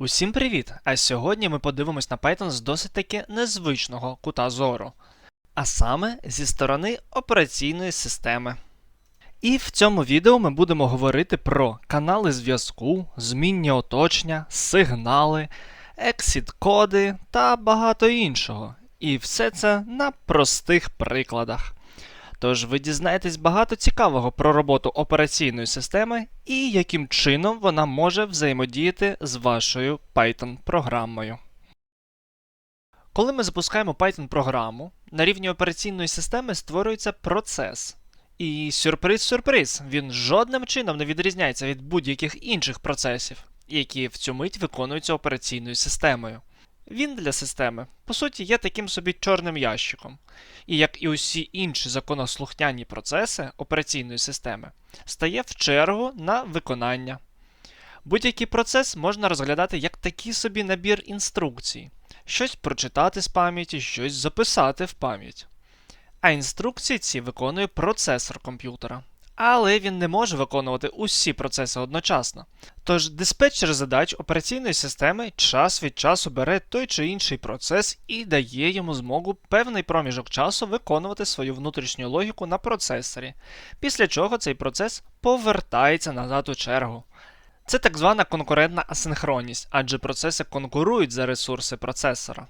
Усім привіт! А сьогодні ми подивимось на Python з досить таки незвичного кута зору, а саме зі сторони операційної системи. І в цьому відео ми будемо говорити про канали зв'язку, змінні оточення, сигнали, ексіт-коди та багато іншого. І все це на простих прикладах. Тож ви дізнаєтесь багато цікавого про роботу операційної системи і яким чином вона може взаємодіяти з вашою Python-програмою. Коли ми запускаємо Python-програму, на рівні операційної системи створюється процес. І сюрприз-сюрприз, він жодним чином не відрізняється від будь-яких інших процесів, які в цю мить виконуються операційною системою. Він для системи, по суті, є таким собі чорним ящиком. І як і усі інші законослухняні процеси операційної системи, стає в чергу на виконання. Будь-який процес можна розглядати як такий собі набір інструкцій, щось прочитати з пам'яті, щось записати в пам'ять. А інструкції ці виконує процесор комп'ютера. Але він не може виконувати усі процеси одночасно. Тож диспетчер задач операційної системи час від часу бере той чи інший процес і дає йому змогу певний проміжок часу виконувати свою внутрішню логіку на процесорі, після чого цей процес повертається назад у чергу. Це так звана конкурентна асинхронність, адже процеси конкурують за ресурси процесора.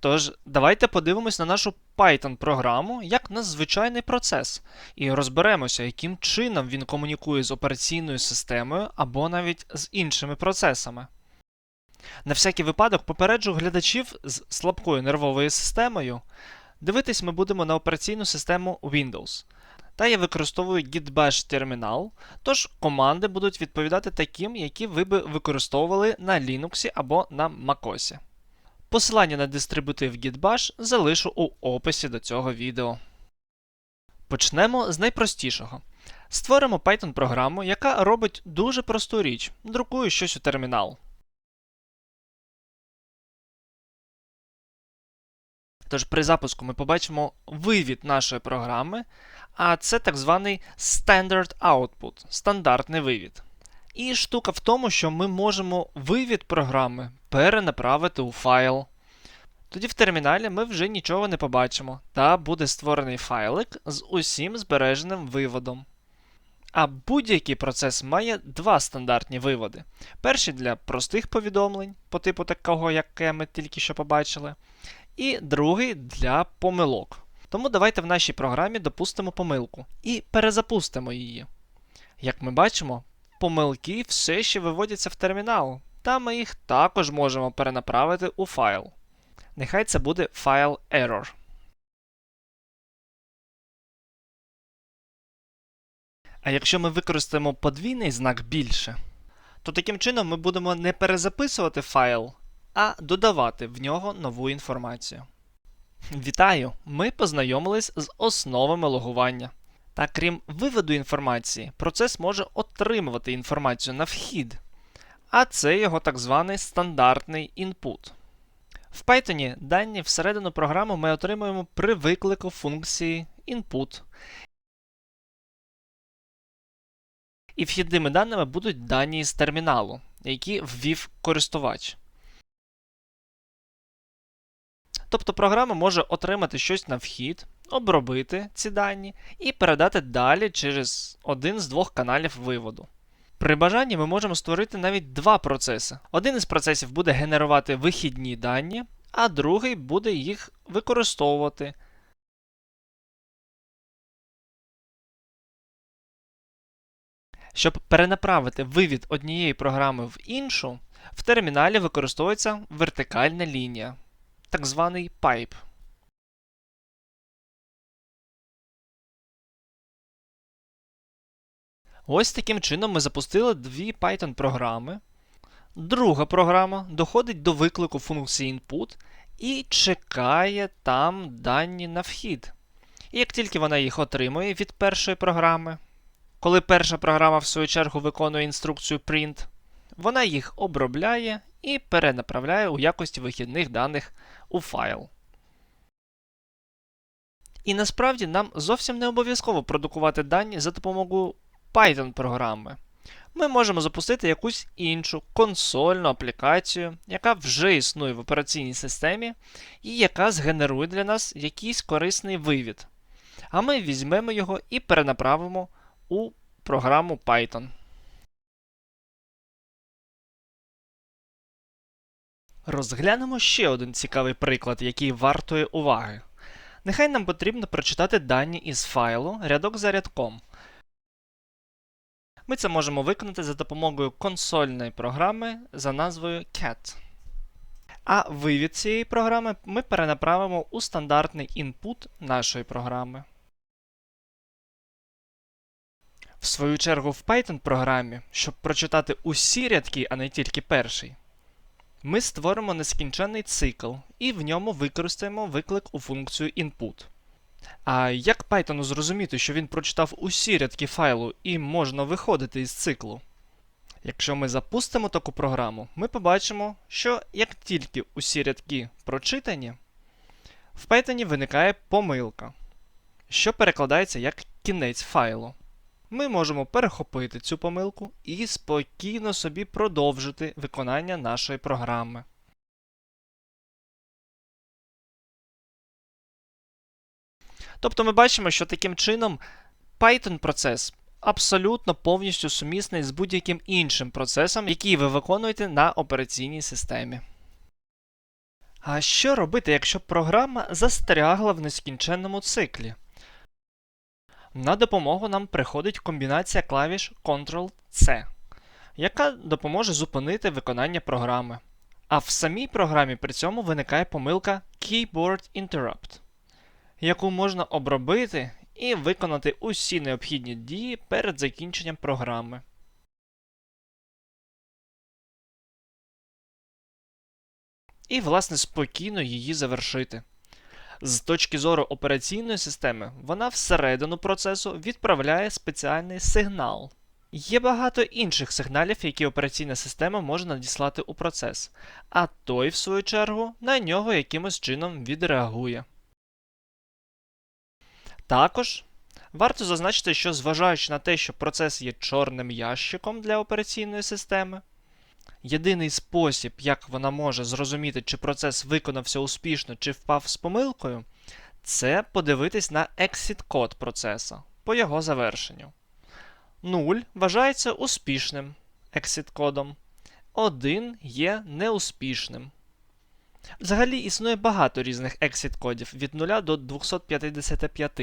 Тож, давайте подивимось на нашу Python-програму як на звичайний процес, і розберемося, яким чином він комунікує з операційною системою або навіть з іншими процесами. На всякий випадок попереджу глядачів з слабкою нервовою системою. Дивитись ми будемо на операційну систему Windows. Та я використовую git-bash термінал, тож команди будуть відповідати таким, які ви би використовували на Linux або на MacOS. Посилання на дистрибутив git-bash залишу у описі до цього відео. Почнемо з найпростішого. Створимо Python-програму, яка робить дуже просту річ друкує щось у термінал. Тож при запуску ми побачимо вивід нашої програми, а це так званий Standard Output стандартний вивід. І штука в тому, що ми можемо вивід програми перенаправити у файл. Тоді в терміналі ми вже нічого не побачимо, та буде створений файлик з усім збереженим виводом. А будь-який процес має два стандартні виводи. Перший для простих повідомлень, по типу такого, яке ми тільки що побачили, і другий для помилок. Тому давайте в нашій програмі допустимо помилку і перезапустимо її. Як ми бачимо, помилки все ще виводяться в термінал, та ми їх також можемо перенаправити у файл. Нехай це буде файл error. А якщо ми використаємо подвійний знак більше, то таким чином ми будемо не перезаписувати файл, а додавати в нього нову інформацію. Вітаю! Ми познайомились з основами логування. Та крім виводу інформації, процес може отримувати інформацію на вхід, а це його так званий стандартний інпут. В Python дані всередину програми ми отримуємо при виклику функції input. І вхідними даними будуть дані з терміналу, які ввів користувач. Тобто програма може отримати щось на вхід, обробити ці дані і передати далі через один з двох каналів виводу. При бажанні ми можемо створити навіть два процеси. Один із процесів буде генерувати вихідні дані, а другий буде їх використовувати. Щоб перенаправити вивід однієї програми в іншу, в терміналі використовується вертикальна лінія, так званий pipe. Ось таким чином ми запустили дві Python-програми. Друга програма доходить до виклику функції input і чекає там дані на вхід. І як тільки вона їх отримує від першої програми, коли перша програма в свою чергу виконує інструкцію print, вона їх обробляє і перенаправляє у якості вихідних даних у файл. І насправді нам зовсім не обов'язково продукувати дані за допомогою Python програми. ми можемо запустити якусь іншу консольну аплікацію, яка вже існує в операційній системі, і яка згенерує для нас якийсь корисний вивід. А ми візьмемо його і перенаправимо у програму Python. Розглянемо ще один цікавий приклад, який вартує уваги. Нехай нам потрібно прочитати дані із файлу рядок за рядком. Ми це можемо виконати за допомогою консольної програми за назвою CAT. А вивід цієї програми ми перенаправимо у стандартний інпут нашої програми. В свою чергу в Python програмі, щоб прочитати усі рядки, а не тільки перший, ми створимо нескінченний цикл і в ньому використаємо виклик у функцію input. А як Python зрозуміти, що він прочитав усі рядки файлу і можна виходити із циклу? Якщо ми запустимо таку програму, ми побачимо, що як тільки усі рядки прочитані, в Python виникає помилка, що перекладається як кінець файлу. Ми можемо перехопити цю помилку і спокійно собі продовжити виконання нашої програми. Тобто ми бачимо, що таким чином Python процес абсолютно повністю сумісний з будь-яким іншим процесом, який ви виконуєте на операційній системі. А що робити, якщо програма застрягла в нескінченному циклі? На допомогу нам приходить комбінація клавіш Ctrl-C, яка допоможе зупинити виконання програми. А в самій програмі при цьому виникає помилка Keyboard Interrupt, яку можна обробити і виконати усі необхідні дії перед закінченням програми. І, власне, спокійно її завершити. З точки зору операційної системи, вона всередину процесу відправляє спеціальний сигнал. Є багато інших сигналів, які операційна система може надіслати у процес, а той, в свою чергу, на нього якимось чином відреагує. Також варто зазначити, що зважаючи на те, що процес є чорним ящиком для операційної системи, єдиний спосіб, як вона може зрозуміти, чи процес виконався успішно, чи впав з помилкою, це подивитись на exit код процеса по його завершенню. 0 вважається успішним exit кодом, 1 є неуспішним. Взагалі існує багато різних exit кодів від 0 до 255.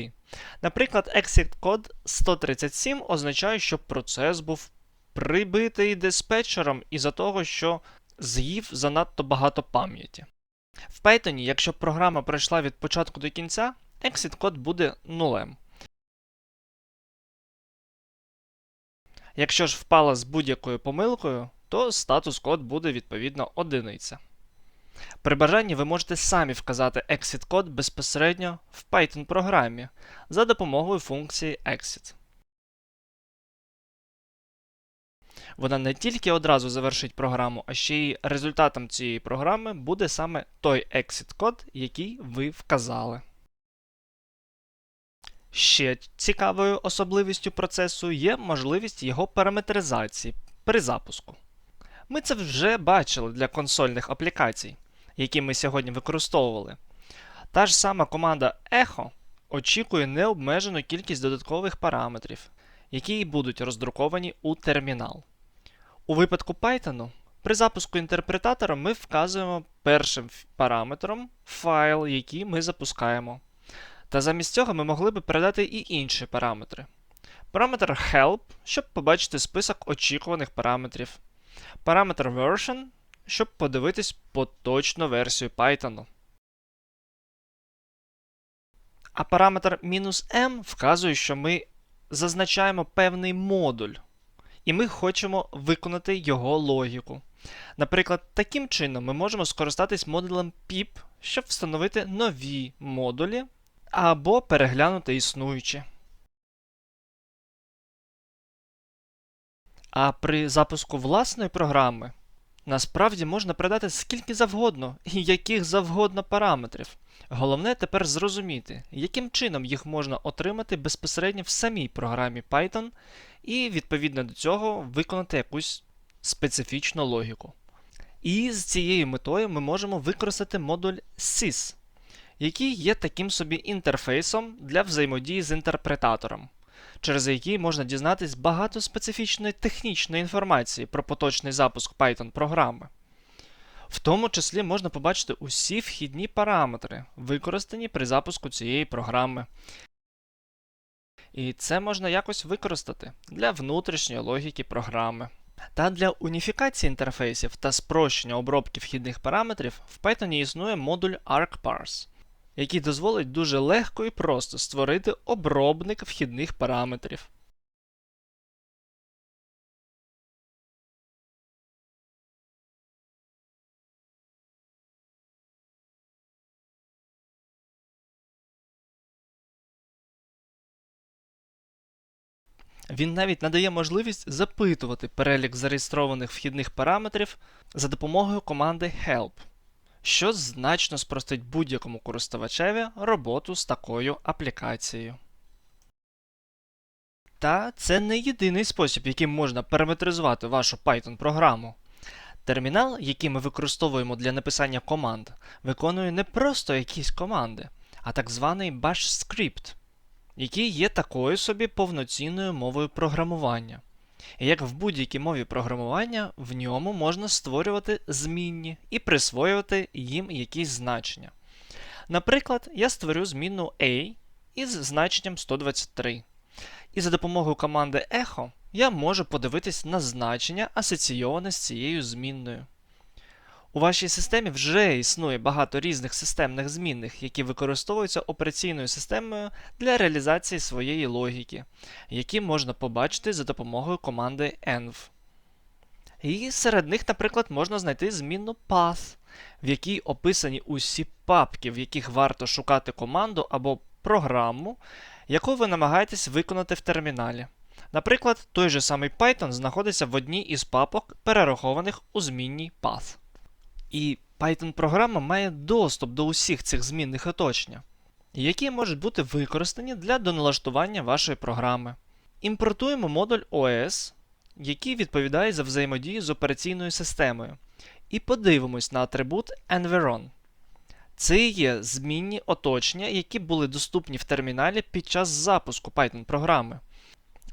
Наприклад, exit код 137 означає, що процес був прибитий диспетчером із-за того, що з'їв занадто багато пам'яті. В Python, якщо програма пройшла від початку до кінця, exit код буде нулем. Якщо ж впала з будь-якою помилкою, то статус код буде відповідно одиниця. При бажанні ви можете самі вказати exit код безпосередньо в Python програмі за допомогою функції exit. Вона не тільки одразу завершить програму, а ще й результатом цієї програми буде саме той exit код, який ви вказали. Ще цікавою особливістю процесу є можливість його параметризації при запуску. Ми це вже бачили для консольних аплікацій, які ми сьогодні використовували. Та ж сама команда Echo очікує необмежену кількість додаткових параметрів, які будуть роздруковані у термінал. У випадку Python при запуску інтерпретатора ми вказуємо першим параметром файл, який ми запускаємо. Та замість цього ми могли би передати і інші параметри. Параметр help, щоб побачити список очікуваних параметрів. Параметр version, щоб подивитись поточну версію Python. А параметр "-m вказує, що ми зазначаємо певний модуль, і ми хочемо виконати його логіку. Наприклад, таким чином ми можемо скористатись модулем pip, щоб встановити нові модулі або переглянути існуючі. А при запуску власної програми насправді можна передати скільки завгодно і яких завгодно параметрів. Головне тепер зрозуміти, яким чином їх можна отримати безпосередньо в самій програмі Python і відповідно до цього виконати якусь специфічну логіку. І з цією метою ми можемо використати модуль sys, який є таким собі інтерфейсом для взаємодії з інтерпретатором, через який можна дізнатись багато специфічної технічної інформації про поточний запуск Python програми. В тому числі можна побачити усі вхідні параметри, використані при запуску цієї програми. І це можна якось використати для внутрішньої логіки програми. Та для уніфікації інтерфейсів та спрощення обробки вхідних параметрів в Python існує модуль ArcParse, який дозволить дуже легко і просто створити обробник вхідних параметрів. Він навіть надає можливість запитувати перелік зареєстрованих вхідних параметрів за допомогою команди help, що значно спростить будь-якому користувачеві роботу з такою аплікацією. Та це не єдиний спосіб, яким можна параметризувати вашу Python-програму. Термінал, який ми використовуємо для написання команд, виконує не просто якісь команди, а так званий bash скрипт який є такою собі повноцінною мовою програмування. Як в будь-якій мові програмування, в ньому можна створювати змінні і присвоювати їм якісь значення. Наприклад, я створю змінну A із значенням 123. І за допомогою команди echo я можу подивитись на значення, асоційоване з цією змінною. У вашій системі вже існує багато різних системних змінних, які використовуються операційною системою для реалізації своєї логіки, які можна побачити за допомогою команди env. І серед них, наприклад, можна знайти змінну path, в якій описані усі папки, в яких варто шукати команду або програму, яку ви намагаєтесь виконати в терміналі. Наприклад, той же самий Python знаходиться в одній із папок, перерахованих у змінній path. І Python-програма має доступ до усіх цих змінних оточення, які можуть бути використані для доналаштування вашої програми. Імпортуємо модуль OS, який відповідає за взаємодію з операційною системою, і подивимось на атрибут Environ. Це є змінні оточення, які були доступні в терміналі під час запуску Python-програми.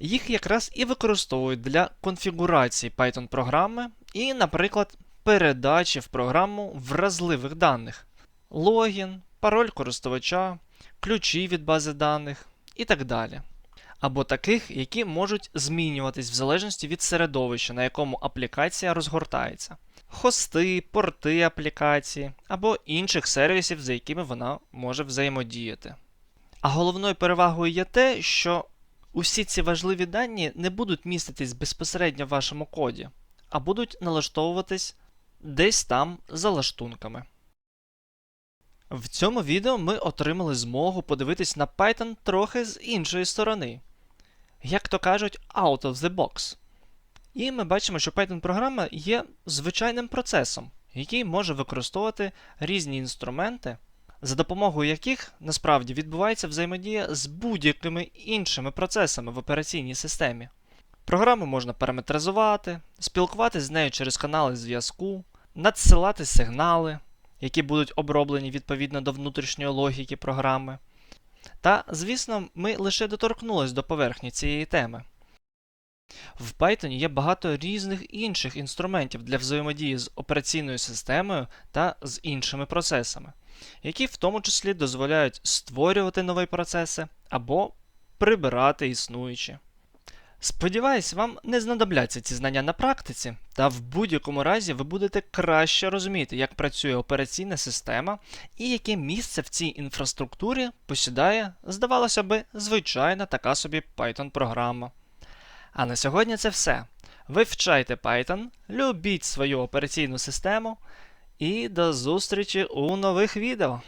Їх якраз і використовують для конфігурації Python-програми і, наприклад, передачі в програму вразливих даних, логін, пароль користувача, ключі від бази даних і так далі. Або таких, які можуть змінюватись в залежності від середовища, на якому аплікація розгортається, хости, порти аплікації або інших сервісів, за якими вона може взаємодіяти. А головною перевагою є те, що усі ці важливі дані не будуть міститись безпосередньо в вашому коді, а будуть налаштовуватись десь там за лаштунками. В цьому відео ми отримали змогу подивитись на Python трохи з іншої сторони. Як то кажуть, out of the box. І ми бачимо, що Python-програма є звичайним процесом, який може використовувати різні інструменти, за допомогою яких насправді відбувається взаємодія з будь-якими іншими процесами в операційній системі. Програму можна параметризувати, спілкуватися з нею через канали зв'язку, надсилати сигнали, які будуть оброблені відповідно до внутрішньої логіки програми. Та, звісно, ми лише доторкнулись до поверхні цієї теми. В Python є багато різних інших інструментів для взаємодії з операційною системою та з іншими процесами, які в тому числі дозволяють створювати нові процеси або прибирати існуючі. Сподіваюсь, вам не знадобляться ці знання на практиці, та в будь-якому разі ви будете краще розуміти, як працює операційна система і яке місце в цій інфраструктурі посідає, здавалося би, звичайна така собі Python-програма. А на сьогодні це все. Вивчайте Python, любіть свою операційну систему і до зустрічі у нових відео!